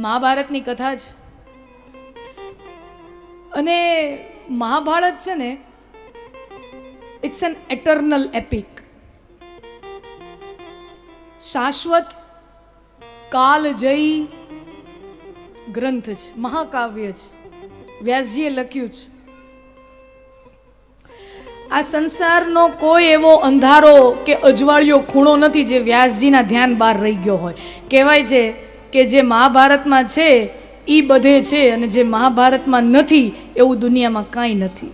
મહાભારતની કથા જ. અને મહાભારત છે ને ઇટ્સ એન એટર્નલ એપિક શાશ્વત કાલજયી ગ્રંથ છે મહાકાવ્ય છે વ્યાસજીએ લખ્યું છે આ સંસારનો કોઈ એવો અંધારો કે અજવાળિયો ખૂણો નથી જે વ્યાસજીના ધ્યાન બહાર રહી ગયો હોય. કહેવાય છે કે જે મહાભારતમાં છે એ બધે છે અને જે મહાભારતમાં નથી, એવું દુનિયામાં કાંઈ નથી.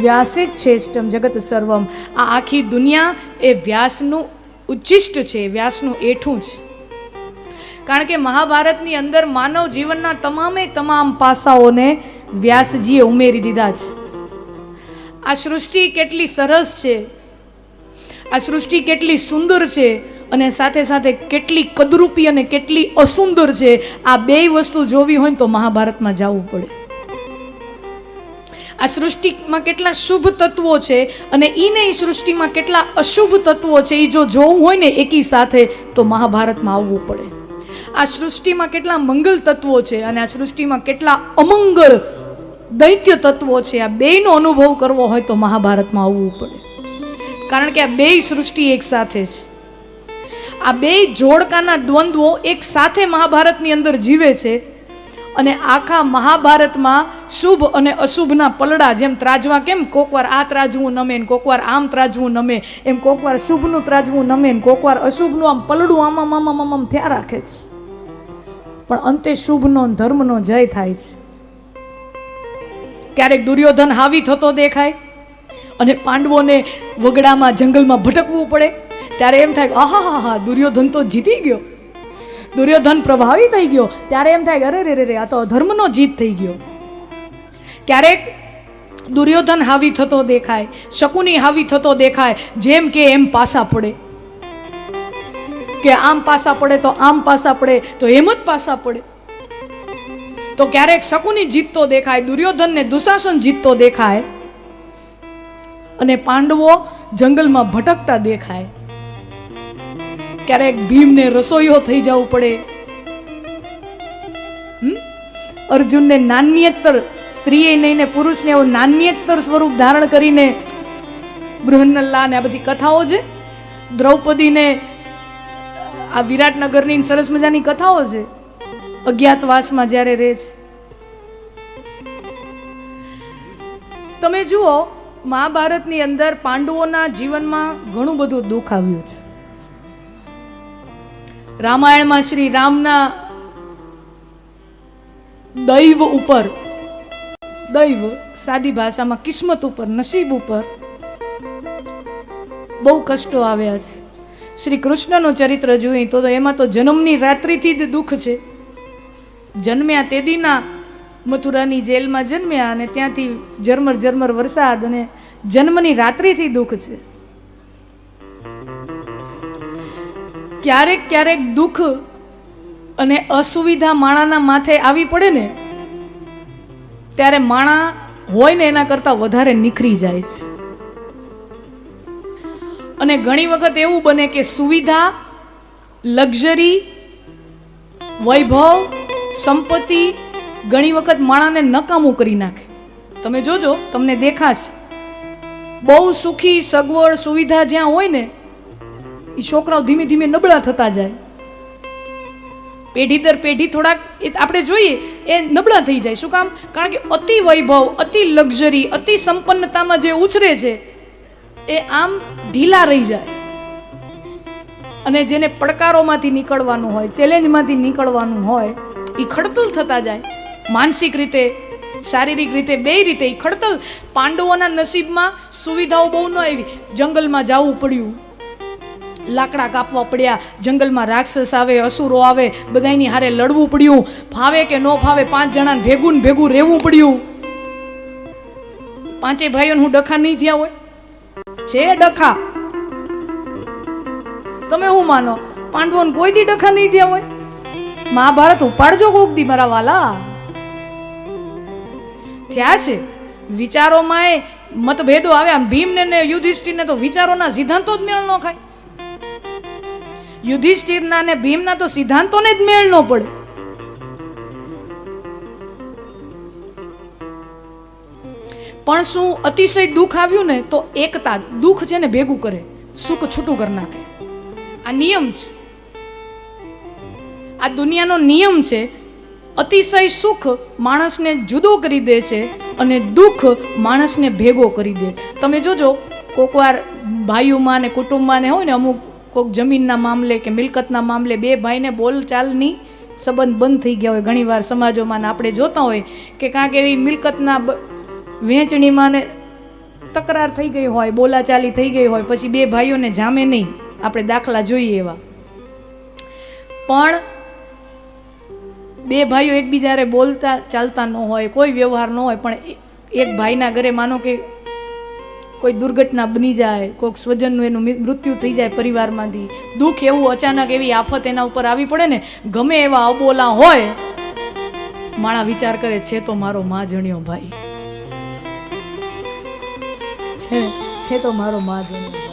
વ્યાસે જ શ્રેષ્ઠમ જગત સર્વમ. આ આખી દુનિયા એ વ્યાસનું ઉચ્ચિષ્ટ છે, વ્યાસનું એઠું છે કારણ કે મહાભારતની અંદર માનવ જીવનના તમામે તમામ પાસાઓને વ્યાસજીએ ઉમેરી દીધા છે. આ સૃષ્ટિ કેટલી સરસ છે. આ સૃષ્ટિ કેટલી સુંદર છે. અને સાથે સાથે કેટલી કદરૂપી અને કેટલી અસુંદર છે, આ બેય વસ્તુ જોવી હોય તો મહાભારતમાં જવું પડે. આ સૃષ્ટિમાં કેટલા શુભ તત્વો છે અને એને એ સૃષ્ટિમાં કેટલા અશુભ તત્વો છે એ જો જોવું હોય ને એકી સાથે તો મહાભારતમાં આવવું પડે. આ સૃષ્ટિમાં કેટલા મંગલ તત્વો છે અને આ સૃષ્ટિમાં કેટલા અમંગળ દૈત્ય તત્વો છે, આ બેયનો અનુભવ કરવો હોય તો મહાભારતમાં આવવું પડે. કારણ કે આ બેય સૃષ્ટિ એક સાથે છે. આ બે જોડકાના દ્વંદ્વો એક સાથે મહાભારતની અંદર જીવે છે અને આખા મહાભારતમાં શુભ અને અશુભના પલડા જેમ ત્રાજવા કેમ? કોકવાર આ ત્રાજવું નમે ને કોકવાર આમ ત્રાજવું નમે. એમ કોકવાર શુભનું ત્રાજવું નમે ને કોકવાર અશુભનું આમ પલડું આમામ આમામ આમ આમ આમ થયા રાખે છે. પણ અંતે શુભનો ધર્મનો જય થાય છે. ક્યારેક દુર્યોધન હાવી થતો દેખાય અને પાંડવોને વગડામાં જંગલમાં ભટકવું પડે. ત્યારે એમ થાય આહા, હા હા, દુર્યોધન તો જીતી ગયો. દુર્યોધન પ્રભાવી થઈ ગયો. ત્યારે એમ થાય અરે રે રે, આ તો અધર્મનો જીત થઈ ગયો. ક્યારેક દુર્યોધન હાવી થતો દેખાય, શકુની હાવી થતો દેખાય, જેમ કે એમ પાસા પડે. કે આમ પાસા પડે તો આમ પાસા પડે, તો એમ જ પાસા પડે. તો ક્યારેક શકુની જીતતો દેખાય, દુર્યોધનને દુશાસન જીતતો દેખાય, અને પાંડવો જંગલમાં ભટકતા દેખાય. ક્યારેક ભીમને રસોઈયો થઈ જવું પડે? અર્જુનને નાન્યેતર સ્ત્રીએ નહીં ને પુરુષને એવું નાન્યેતર સ્વરૂપ ધારણ કરીને બૃહન્નલ્લા ને આ બધી કથાઓ છે. દ્રૌપદીને આ વિરાટનગરની સરસ મજાની કથાઓ છે. અજ્ઞાતવાસમાં જ્યારે રહે છે. તમે જુઓ, મહાભારતની અંદર પાંડવોના જીવનમાં ઘણું બધું દુઃખ આવ્યું છે. રામાયણમાં શ્રી રામના દૈવ ઉપર, દૈવ સાદી ભાષામાં કિસ્મત ઉપર, નસીબ ઉપર બહુ કષ્ટો આવ્યા છે. શ્રી કૃષ્ણનું ચરિત્ર જોઈએ તો એમાં તો જન્મની રાત્રિથી જ દુઃખ છે. જન્મ્યા તે દીના મથુરાની જેલમાં જન્મ્યા અને ત્યાંથી ઝરમર ઝરમર વરસાદ અને જન્મની રાત્રિથી દુઃખ છે. ક્યારેક ક્યારેક દુઃખ અને અસુવિધા માણાના માથે આવી પડે ને, ત્યારે માણા હોય ને એના કરતાં વધારે નીકળી જાય છે. અને ઘણી વખત એવું બને કે સુવિધા, લક્ઝરી, વૈભવ, સંપત્તિ ઘણી વખત માણાને નકામું કરી નાખે. તમે જોજો, તમને દેખાશે. બહુ સુખી, સગવડ, સુવિધા જ્યાં હોય ને એ છોકરાઓ ધીમે ધીમે નબળા થતા જાય. પેઢી દર પેઢી થોડાક આપણે જોઈએ, એ નબળા થઈ જાય. શું કામ? કારણ કે અતિ વૈભવ, અતિ લક્ઝરી, અતિ સંપન્નતામાં જે ઉછરે છે, એ આમ ઢીલા રહી જાય. અને જેને પડકારોમાંથી નીકળવાનું હોય, ચેલેન્જમાંથી નીકળવાનું હોય એ ખડતલ થતા જાય. માનસિક રીતે, શારીરિક રીતે, બે રીતે એ ખડતલ. પાંડવોના નસીબમાં સુવિધાઓ બહુ ન આવી. જંગલમાં જવું પડ્યું. લાકડા કાપવા પડ્યા. જંગલમાં રાક્ષસ આવે, અસુરો આવે બધાની હારે લડવું પડ્યું. ફાવે કે ન ફાવે પાંચ જણાને ભેગું ને ભેગું રહેવું પડ્યું. પાંચે ભાઈઓને હું ડખા નહીં થયા હોય? છે ડખા? તમે શું માનો? પાંડવોને કોઈ દી ડખા નહીં થયા હોય? મહાભારત ઉપાડજો કોક દી મારા વાલા. થયા છે. વિચારોમાં એ મતભેદો આમ ભીમને ને યુધિષ્ઠિરને તો વિચારોના સિદ્ધાંતો જ મેળ ન ખાય. યુધિષ્ઠિરના અને ભીમના તો સિદ્ધાંતોને જ મેળ ન પડે. પણ શું અતિશય દુઃખ આવ્યું ને તો એકતા, દુઃખ છે ને ભેગું કરે, સુખ છૂટું કરી નાખે. આ નિયમ છે. આ દુનિયાનો નિયમ છે, અતિશય સુખ માણસને જુદો કરી દે છે અને દુઃખ માણસને ભેગો કરી દે. તમે જોજો કોકવાર ભાઈઓમાં ને કુટુંબમાં ને હોય ને અમુક કોક જમીનના મામલે કે મિલકતના મામલે બે ભાઈને બોલચાલની સંબંધ બંધ થઈ ગયા હોય. ઘણીવાર સમાજોમાં આપણે જોતા હોય કે કાંક એવી મિલકતના વહેંચણીમાં ને તકરાર થઈ ગઈ હોય, બોલાચાલી થઈ ગઈ હોય, પછી બે ભાઈઓને જામે નહીં. આપણે દાખલા જોઈએ એવા. પણ બે ભાઈઓ એકબીજારે બોલતા ચાલતા ન હોય, કોઈ વ્યવહાર ન હોય, પણ એક ભાઈના ઘરે માનો કે કોઈ દુર્ઘટના બની જાય, કોઈક સ્વજનનું એનું મૃત્યુ થઈ જાય પરિવારમાંથી, દુઃખ એવું અચાનક એવી આફત એના ઉપર આવી પડે ને, ગમે એવા અબોલા હોય, માણા વિચાર કરે, છે તો મારો મા જણ્યો ભાઈ. છે છે તો મારો મા જણ્યો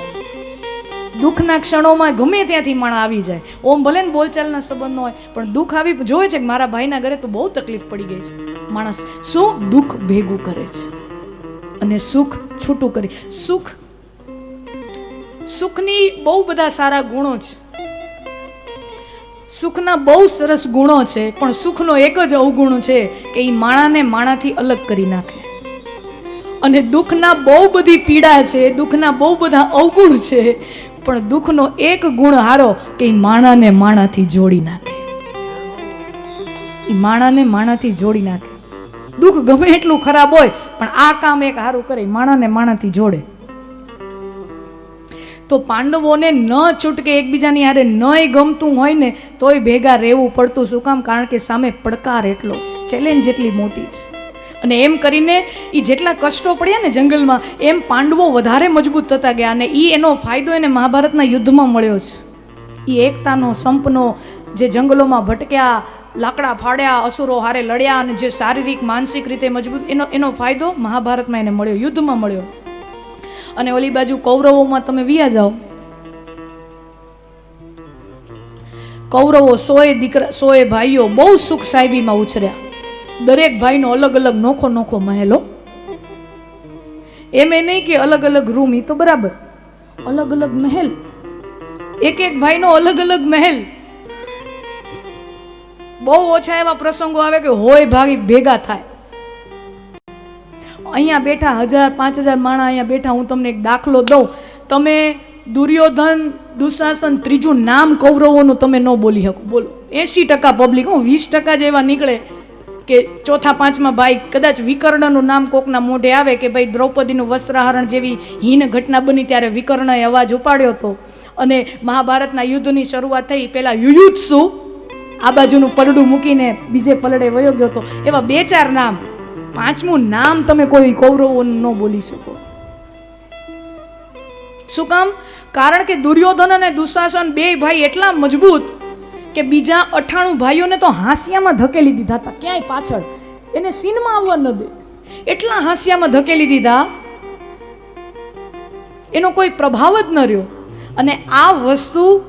દુઃખના ક્ષણોમાં ગમે ત્યાંથી માણા આવી જાય. ઓમ ભલે ને બોલચાલના સંબંધ હોય, પણ દુઃખ આવી, જોવે છે કે મારા ભાઈના ઘરે તો બહુ તકલીફ પડી ગઈ છે. માણસ શું દુઃખ ભેગું કરે છે? અને સુખ છૂટું કરી. સુખ, સુખની બહુ બધા સારા ગુણો છે. સુખના બહુ સરસ ગુણો છે, પણ સુખનો એક જ અવગુણ છે કે એ માણાને માણાથી અલગ કરી નાખે. અને દુઃખના બહુ બધી પીડા છે, દુઃખના બહુ બધા અવગુણ છે, પણ દુઃખનો એક ગુણ હારો કે એ માણાને માણાથી જોડી નાખે. માણાને માણાથી જોડી નાખે. દુઃખ ગમે એટલું ખરાબ હોય, પણ આ કામ એક સારું કરે માણાને માણાથી જોડે. તો પાંડવોને ન છૂટકે એકબીજાની હારે નય ગમતું હોય ને, તોય ભેગા રહેવું પડતું. શું કામ? કારણ કે સામે પડકાર એટલો છે ચેલેન્જ એટલી મોટી છે અને એમ કરીને એ જેટલા કષ્ટો પડ્યા ને જંગલમાં, એમ પાંડવો વધારે મજબૂત થતા ગયા અને એ એનો ફાયદો એને મહાભારતના યુદ્ધમાં મળ્યો છે એ એકતાનો, સંપનો જે જંગલોમાં ભટક્યા લાકડા ફાડ્યા, અસુરો હારે લડ્યા અને જે શારીરિક, માનસિક રીતે મજબૂત, એનો એનો ફાયદો મહાભારતમાં એને મળ્યો, યુદ્ધમાં મળ્યો. અને ઓલી બાજુ કૌરવોમાં તમે વિયા જાઓ. કૌરવો સોએ દીકરા, સોએ ભાઈઓ બહુ સુખ સાહેબીમાં ઉછર્યા. દરેક ભાઈનો અલગ અલગ નોખો નોખો મહેલો. એમ એ નહીં કે અલગ અલગ રૂમ એ તો બરાબર. અલગ અલગ મહેલ. એક એક ભાઈનો અલગ અલગ મહેલ. બહુ ઓછા એવા પ્રસંગો આવે કે હોય ભાગી ભેગા થાય. અહીંયા બેઠા હજાર, પાંચ હજાર માણા અહીંયા બેઠા, હું તમને એક દાખલો દઉં. તમે દુર્યોધન દુશાસન ત્રીજું નામ કૌરવોનું તમે ન બોલી શકો. બોલો. એંશી ટકા પબ્લિક હું વીસ ટકા જેવા નીકળે કે ચોથા, પાંચમા ભાઈ કદાચ વિકર્ણનું નામ કોકના મોઢે આવે કે ભાઈ દ્રૌપદીનું વસ્ત્રહરણ જેવી હીન ઘટના બની ત્યારે વિકર્ણએ અવાજ ઉપાડ્યો હતો. અને મહાભારતના યુદ્ધની શરૂઆત થઈ. પહેલાં યુયુત્સુ આ બાજુનું પલડું મૂકીને બીજે પલડે વયો ગયો હતો એવા બે ચાર નામ, પાંચમું નામ તમે કોઈ કૌરવોનું ન બોલી શકો. શું કામ? કારણ કે દુર્યોધન અને દુશાસન બે ભાઈ એટલા મજબૂત કે બીજા અઠાણું ભાઈઓને તો હાંસિયામાં ધકેલી દીધા હતા. ક્યાંય પાછળ? એને સીનમાં આવવા ન દે. એટલા હાંસિયામાં ધકેલી દીધા. એનો કોઈ પ્રભાવ જ ન રહ્યો. અને આ વસ્તુ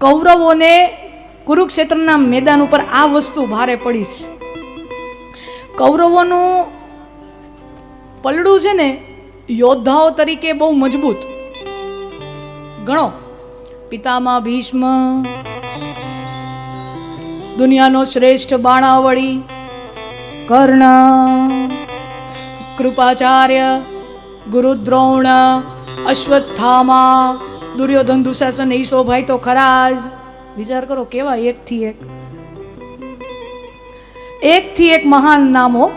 કૌરવોને કુરુક્ષેત્રના મેદાન ઉપર આ વસ્તુ ભારે પડી છે. કૌરવોનું પલડું છે ને યોદ્ધાઓ તરીકે બહુ મજબૂત. ગણો, પિતામાં ભીષ્મ, દુનિયાનો શ્રેષ્ઠ બાણાવળી, કર્ણ, કૃપાચાર્ય, ગુરુદ્રોણ, અશ્વત્થામા, દુર્યોધન દુશાસન ઈશોભાઈ તો ખરા જ. વિચાર કરો, કેવા એકથી એક? એકથી એક મહાન નામો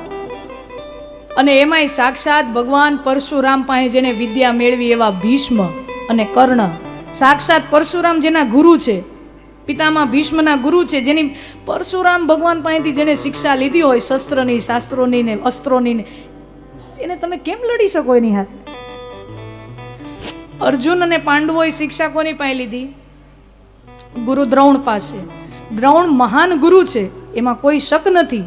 અને એમાંય સાક્ષાત ભગવાન પરશુરામ પાસે જેને વિદ્યા મેળવી એવા ભીષ્મ અને કર્ણ. સાક્ષાત પરશુરામ જેના ગુરુ છે, પિતામાં ભીષ્મના ગુરુ છે, જેની પરશુરામ ભગવાન પાસેથી જેને શિક્ષા લીધી હોય, શસ્ત્રની, શાસ્ત્રોની ને અસ્ત્રોની ને, એને તમે કેમ લડી શકો એની હાથ અર્જુન અને પાંડવોએ શિક્ષા કોની પાસે લીધી? ગુરુ દ્રોણ પાસે. દ્રોણ મહાન ગુરુ છે, એમાં કોઈ શક નથી.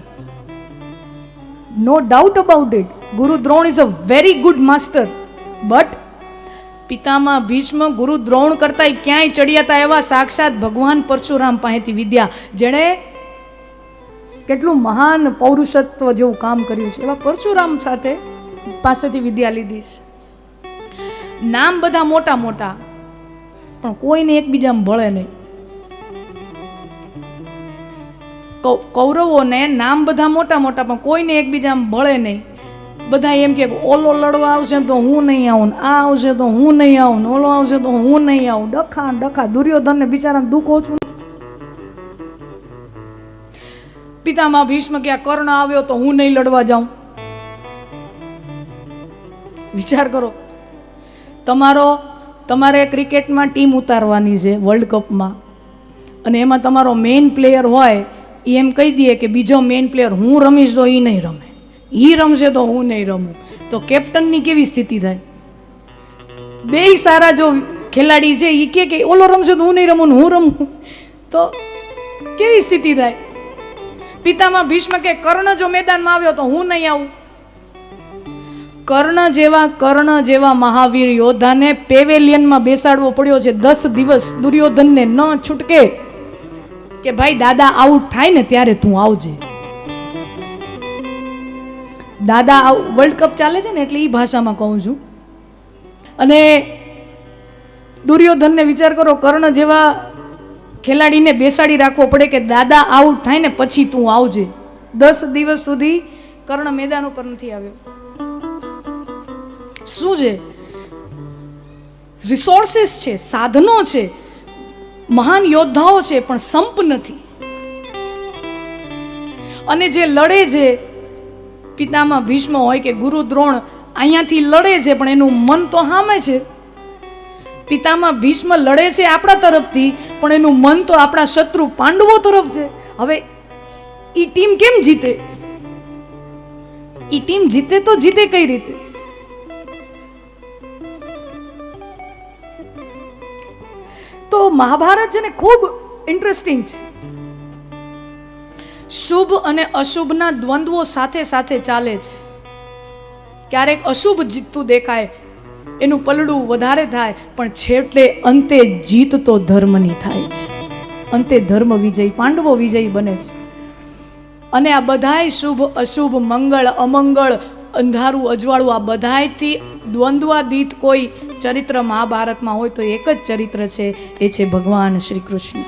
નો doubt about it Guru Drona is a very good master but Pitamah Bhishma Guru Drona કરતા ક્યાંય ચડ્યા હતા એવા સાક્ષાત ભગવાન પરશુરામ પાસેથી વિદ્યા. જેણે કેટલું મહાન પૌરુષત્વ જેવું કામ કર્યું છે, એવા પરશુરામ સાથે પાસેથી વિદ્યા લીધી છે. નામ બધા મોટા મોટા, પણ કોઈને એકબીજામાં ભળે નહીં. કૌરવોને નામ બધા મોટા મોટા, પણ કોઈને એકબીજામાં ભળે નહીં. બધા એમ કે, ઓલો લડવા આવશે તો હું નહીં આવું આ આવશે તો હું નહીં આવું ઓલો આવશે તો હું નહીં આવું. ડખા ડખા, દુર્યોધનને બિચારાને દુઃખ ઓછું પિતામાં ભીષ્મ કે કર્ણ આવ્યો તો હું નહીં લડવા જાઉં. વિચાર કરો, તમારો, તમારે ક્રિકેટમાં ટીમ ઉતારવાની છે વર્લ્ડ કપમાં. અને એમાં તમારો મેઇન પ્લેયર હોય એમ કહી દઈએ કે બીજો મેઇન પ્લેયર હું રમીશ તો એ નહીં રમે. એ રમશે તો હું નહીં રમું. તો કેપ્ટનની કેવી સ્થિતિ થાય? બે સારા જો ખેલાડી છે એ કે કે ઓલો રમશે તો હું નહીં રમું હું રમું? તો કેવી સ્થિતિ થાય? પિતામાં ભીષ્મ કે કર્ણ જો મેદાનમાં આવ્યો તો હું નહીં આવું? કર્ણ જેવા કર્ણ જેવા મહાવીર યોદ્ધાને પેવેલિયનમાં બેસાડવો પડ્યો છે. દસ દિવસ દુર્યોધનને ન છૂટકે કે ભાઈ, દાદા આઉટ થાય ને ત્યારે તું આવજે. દાદા વર્લ્ડ કપ ચાલે છે ને એટલે એ ભાષામાં કહું છું. અને દુર્યોધનને વિચાર કરો, કર્ણ જેવા ખેલાડીને બેસાડી રાખવો પડે કે દાદા આઉટ થાય ને પછી તું આવજે. દસ દિવસ સુધી કર્ણ મેદાન ઉપર નથી આવ્યો. શું છે? રિસોર્સિસ છે, સાધનો છે. મહાન યોદ્ધાઓ છે, પણ સંપ નથી. અને જે લડે છે, પિતામાં ભીષ્મ હોય કે ગુરુ દ્રોણ અહીંયાથી લડે છે, પણ એનું મન તો સામે છે. પિતામાં ભીષ્મ લડે છે આપણા તરફથી, પણ એનું મન તો આપણા શત્રુ પાંડવો તરફ છે. હવે એ ટીમ કેમ જીતે? એ ટીમ જીતે તો જીતે કઈ રીતે? તો મહાભારત છે ને ખૂબ ઇન્ટરેસ્ટિંગ છે. શુભ અને અશુભના દ્વંદ્વો સાથે સાથે ચાલે છે. ક્યારેક અશુભ જીતતું દેખાય, એનું પલડું વધારે થાય, પણ છેવટે અંતે જીત તો ધર્મની થાય છે. અંતે ધર્મ વિજય, પાંડવો વિજય બને છે. અને આ બધાય શુભ, અશુભ, મંગળ, અમંગળ, અંધારું, અજવાળું આ બધાયથી દ્વંદ્વાદીત કોઈ ચરિત્ર મહાભારતમાં હોય તો એક જ ચરિત્ર છે, એ છે ભગવાન શ્રી કૃષ્ણ.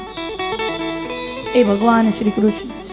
એ ભગવાન શ્રી કૃષ્ણ